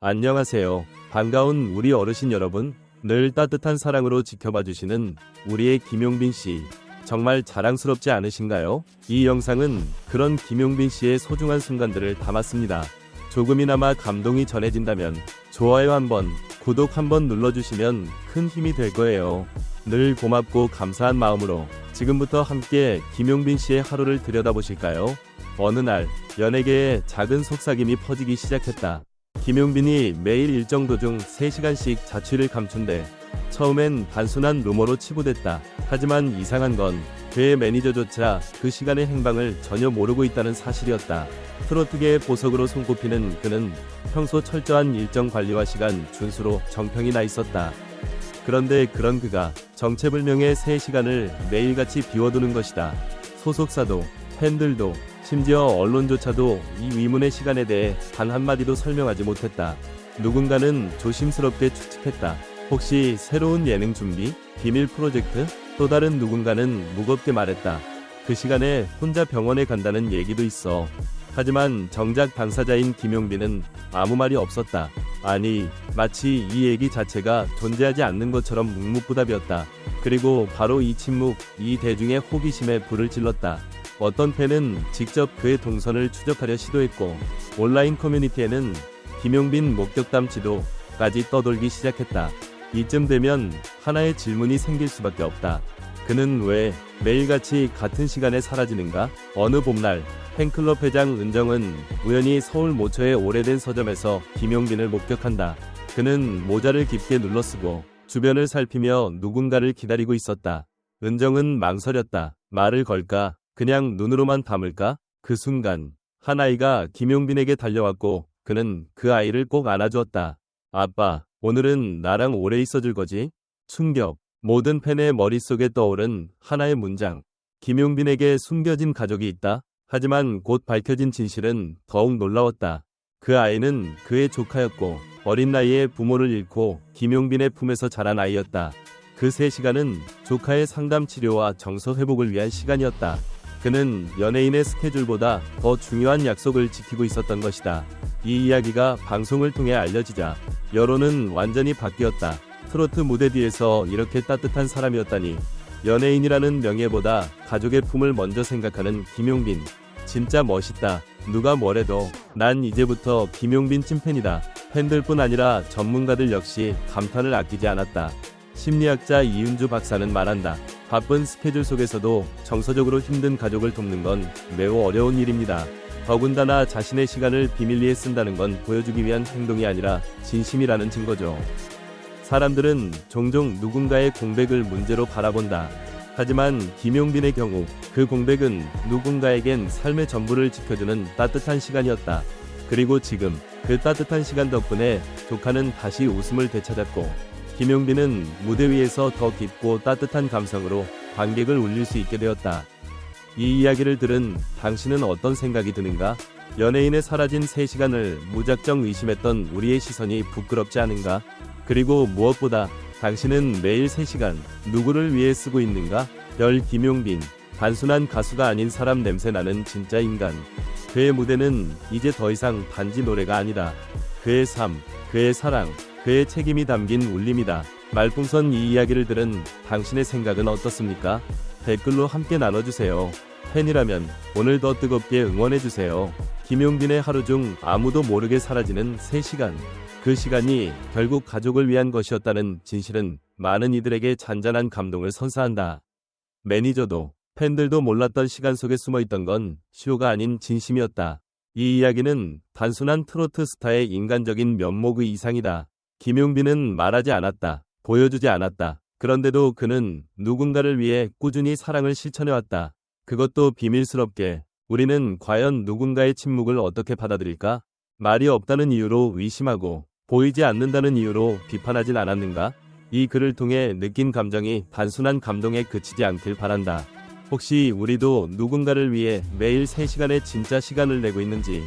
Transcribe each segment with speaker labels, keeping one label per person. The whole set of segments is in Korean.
Speaker 1: 안녕하세요. 반가운 우리 어르신 여러분. 늘 따뜻한 사랑으로 지켜봐 주시는 우리의 김용빈 씨. 정말 자랑스럽지 않으신가요? 이 영상은 그런 김용빈 씨의 소중한 순간들을 담았습니다. 조금이나마 감동이 전해진다면 좋아요 한번, 구독 한번 눌러주시면 큰 힘이 될 거예요. 늘 고맙고 감사한 마음으로 지금부터 함께 김용빈 씨의 하루를 들여다보실까요? 어느 날 연예계에 작은 속삭임이 퍼지기 시작했다. 김용빈이 매일 일정 도중 3시간씩 자취를 감춘대 처음엔 단순한 루머로 치부됐다. 하지만 이상한 건 그의 매니저조차 그 시간의 행방을 전혀 모르고 있다는 사실이었다. 트로트계의 보석으로 손꼽히는 그는 평소 철저한 일정 관리와 시간 준수로 정평이 나 있었다. 그런데 그런 그가 정체불명의 3시간을 매일같이 비워두는 것이다. 소속사도, 팬들도, 심지어 언론조차도 이 위문의 시간에 대해 단 한마디도 설명하지 못했다. 누군가는 조심스럽게 추측했다. 혹시 새로운 예능 준비? 비밀 프로젝트? 또 다른 누군가는 무겁게 말했다. 그 시간에 혼자 병원에 간다는 얘기도 있어. 하지만 정작 당사자인 김용빈은 아무 말이 없었다. 아니, 마치 이 얘기 자체가 존재하지 않는 것처럼 묵묵부답이었다. 그리고 바로 이 침묵, 이 대중의 호기심에 불을 질렀다. 어떤 팬은 직접 그의 동선을 추적하려 시도했고, 온라인 커뮤니티에는 김용빈 목격담 지도까지 떠돌기 시작했다. 이쯤 되면 하나의 질문이 생길 수밖에 없다. 그는 왜 매일같이 같은 시간에 사라지는가? 어느 봄날 팬클럽 회장 은정은 우연히 서울 모처의 오래된 서점에서 김용빈을 목격한다. 그는 모자를 깊게 눌러쓰고 주변을 살피며 누군가를 기다리고 있었다. 은정은 망설였다. 말을 걸까? 그냥 눈으로만 담을까? 그 순간 한 아이가 김용빈에게 달려왔고 그는 그 아이를 꼭 안아주었다. 아빠, 오늘은 나랑 오래 있어줄 거지? 충격. 모든 팬의 머릿속에 떠오른 하나의 문장. 김용빈에게 숨겨진 가족이 있다. 하지만 곧 밝혀진 진실은 더욱 놀라웠다. 그 아이는 그의 조카였고 어린 나이에 부모를 잃고 김용빈의 품에서 자란 아이였다. 그 세 시간은 조카의 상담 치료와 정서 회복을 위한 시간이었다. 그는 연예인의 스케줄보다 더 중요한 약속을 지키고 있었던 것이다. 이 이야기가 방송을 통해 알려지자 여론은 완전히 바뀌었다. 트로트 무대 뒤에서 이렇게 따뜻한 사람이었다니 연예인이라는 명예보다 가족의 품을 먼저 생각하는 김용빈 진짜 멋있다. 누가 뭐래도 난 이제부터 김용빈 찐팬이다. 팬들뿐 아니라 전문가들 역시 감탄을 아끼지 않았다. 심리학자 이윤주 박사는 말한다. 바쁜 스케줄 속에서도 정서적으로 힘든 가족을 돕는 건 매우 어려운 일입니다. 더군다나 자신의 시간을 비밀리에 쓴다는 건 보여주기 위한 행동이 아니라 진심이라는 증거죠. 사람들은 종종 누군가의 공백을 문제로 바라본다. 하지만 김용빈의 경우 그 공백은 누군가에겐 삶의 전부를 지켜주는 따뜻한 시간이었다. 그리고 지금 그 따뜻한 시간 덕분에 조카는 다시 웃음을 되찾았고 김용빈은 무대 위에서 더 깊고 따뜻한 감성으로 관객을 울릴 수 있게 되었다. 이 이야기를 들은 당신은 어떤 생각이 드는가? 연예인의 사라진 3시간을 무작정 의심했던 우리의 시선이 부끄럽지 않은가? 그리고 무엇보다 당신은 매일 3시간 누구를 위해 쓰고 있는가? 별 김용빈, 단순한 가수가 아닌 사람 냄새 나는 진짜 인간. 그의 무대는 이제 더 이상 단지 노래가 아니다. 그의 삶, 그의 사랑, 그의 책임이 담긴 울림이다. 말풍선 이 이야기를 들은 당신의 생각은 어떻습니까? 댓글로 함께 나눠주세요. 팬이라면 오늘 더 뜨겁게 응원해주세요. 김용빈의 하루 중 아무도 모르게 사라지는 3시간. 그 시간이 결국 가족을 위한 것이었다는 진실은 많은 이들에게 잔잔한 감동을 선사한다. 매니저도 팬들도 몰랐던 시간 속에 숨어 있던 건 쇼가 아닌 진심이었다. 이 이야기는 단순한 트로트 스타의 인간적인 면목의 이상이다. 김용빈은 말하지 않았다. 보여주지 않았다. 그런데도 그는 누군가를 위해 꾸준히 사랑을 실천해왔다. 그것도 비밀스럽게. 우리는 과연 누군가의 침묵을 어떻게 받아들일까? 말이 없다는 이유로 의심하고 보이지 않는다는 이유로 비판하진 않았는가? 이 글을 통해 느낀 감정이 단순한 감동에 그치지 않길 바란다. 혹시 우리도 누군가를 위해 매일 3시간의 진짜 시간을 내고 있는지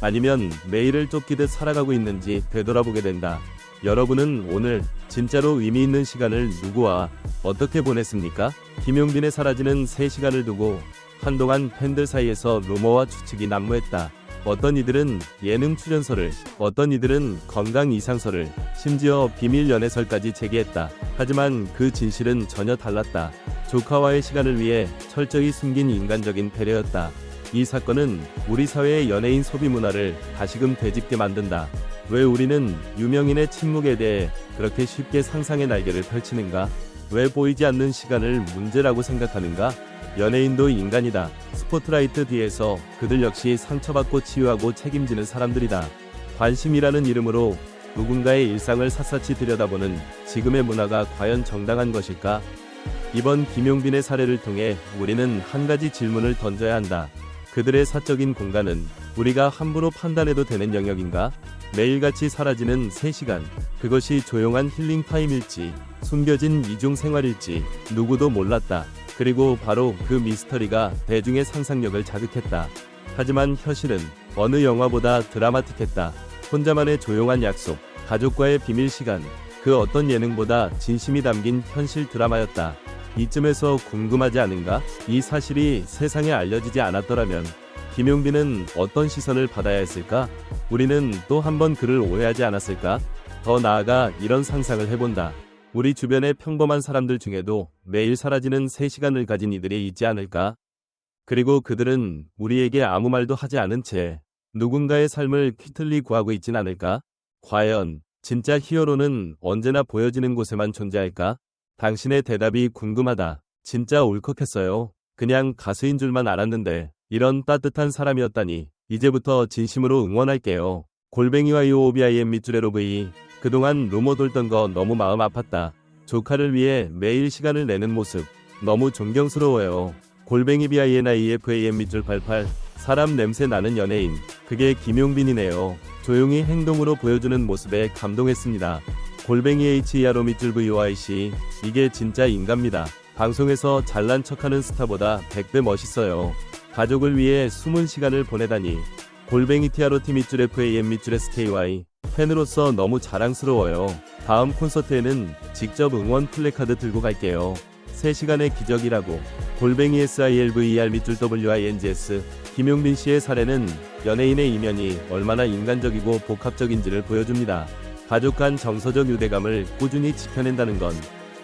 Speaker 1: 아니면 매일을 쫓기듯 살아가고 있는지 되돌아보게 된다. 여러분은 오늘 진짜로 의미 있는 시간을 누구와 어떻게 보냈습니까? 김용빈의 사라지는 3시간을 두고 한동안 팬들 사이에서 루머와 추측이 난무했다. 어떤 이들은 예능 출연서를, 어떤 이들은 건강 이상서를, 심지어 비밀 연애설까지 제기했다. 하지만 그 진실은 전혀 달랐다. 조카와의 시간을 위해 철저히 숨긴 인간적인 배려였다. 이 사건은 우리 사회의 연예인 소비 문화를 다시금 되짚게 만든다. 왜 우리는 유명인의 침묵에 대해 그렇게 쉽게 상상의 날개를 펼치는가? 왜 보이지 않는 시간을 문제라고 생각하는가? 연예인도 인간이다. 스포트라이트 뒤에서 그들 역시 상처받고 치유하고 책임지는 사람들이다. 관심이라는 이름으로 누군가의 일상을 샅샅이 들여다보는 지금의 문화가 과연 정당한 것일까? 이번 김용빈의 사례를 통해 우리는 한 가지 질문을 던져야 한다. 그들의 사적인 공간은 우리가 함부로 판단해도 되는 영역인가? 매일같이 사라지는 3시간. 그것이 조용한 힐링 타임일지, 숨겨진 이중 생활일지 누구도 몰랐다. 그리고 바로 그 미스터리가 대중의 상상력을 자극했다. 하지만 현실은 어느 영화보다 드라마틱했다. 혼자만의 조용한 약속, 가족과의 비밀 시간, 그 어떤 예능보다 진심이 담긴 현실 드라마였다. 이쯤에서 궁금하지 않은가? 이 사실이 세상에 알려지지 않았더라면 김용빈은 어떤 시선을 받아야 했을까? 우리는 또 한 번 그를 오해하지 않았을까? 더 나아가 이런 상상을 해본다. 우리 주변의 평범한 사람들 중에도 매일 사라지는 3시간을 가진 이들이 있지 않을까? 그리고 그들은 우리에게 아무 말도 하지 않은 채 누군가의 삶을 퀴틀리 구하고 있진 않을까? 과연 진짜 히어로는 언제나 보여지는 곳에만 존재할까? 당신의 대답이 궁금하다. 진짜 울컥했어요. 그냥 가수인 줄만 알았는데 이런 따뜻한 사람이었다니 이제부터 진심으로 응원할게요. 골뱅이와 이오비아이엠 밑줄에로 V 그동안 루머 돌던 거 너무 마음 아팠다. 조카를 위해 매일 시간을 내는 모습 너무 존경스러워요. 골뱅이 BINIFAM 밑줄 88 사람 냄새 나는 연예인 그게 김용빈이네요. 조용히 행동으로 보여주는 모습에 감동했습니다. 골뱅이 HERO 밑줄 VOIC 이게 진짜 인간입니다. 방송에서 잘난 척하는 스타보다 100배 멋있어요. 가족을 위해 숨은 시간을 보내다니 골뱅이 TROT 밑줄 FAM 밑줄 SKY 팬으로서 너무 자랑스러워요. 다음 콘서트에는 직접 응원 플래카드 들고 갈게요. 3시간의 기적이라고 골뱅이 SILVER 밑줄 WINGS 김용빈 씨의 사례는 연예인의 이면이 얼마나 인간적이고 복합적인지를 보여줍니다. 가족 간 정서적 유대감을 꾸준히 지켜낸다는 건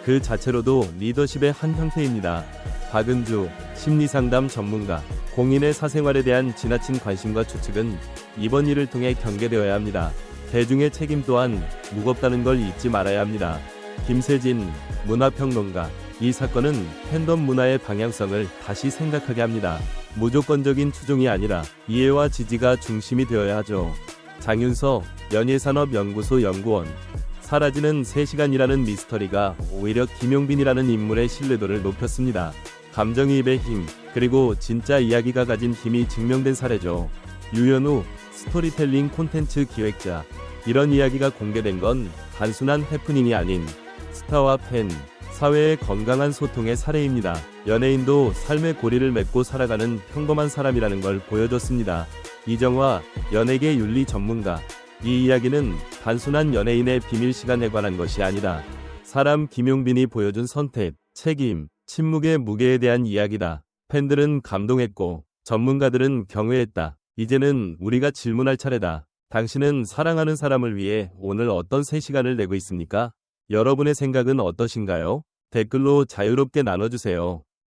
Speaker 1: 그 자체로도 리더십의 한 형태입니다. 박은주, 심리상담 전문가, 공인의 사생활에 대한 지나친 관심과 추측은 이번 일을 통해 경계되어야 합니다. 대중의 책임 또한 무겁다는 걸 잊지 말아야 합니다. 김세진, 문화평론가, 이 사건은 팬덤 문화의 방향성을 다시 생각하게 합니다. 무조건적인 추종이 아니라 이해와 지지가 중심이 되어야 하죠. 장윤서, 연예산업연구소 연구원, 사라지는 3시간이라는 미스터리가 오히려 김용빈이라는 인물의 신뢰도를 높였습니다. 감정이입의 힘, 그리고 진짜 이야기가 가진 힘이 증명된 사례죠. 유연우, 스토리텔링 콘텐츠 기획자. 이런 이야기가 공개된 건 단순한 해프닝이 아닌 스타와 팬, 사회의 건강한 소통의 사례입니다. 연예인도 삶의 고리를 맺고 살아가는 평범한 사람이라는 걸 보여줬습니다. 이정화, 연예계 윤리 전문가. 이 이야기는 단순한 연예인의 비밀 시간에 관한 것이 아니다. 사람 김용빈이 보여준 선택, 책임, 침묵의 무게에 대한 이야기다. 팬들은 감동했고 전문가들은 경외했다. 이제는 우리가 질문할 차례다. 당신은 사랑하는 사람을 위해 오늘 어떤 3시간을 내고 있습니까? 여러분의 생각은 어떠신가요? 댓글로 자유롭게 나눠주세요.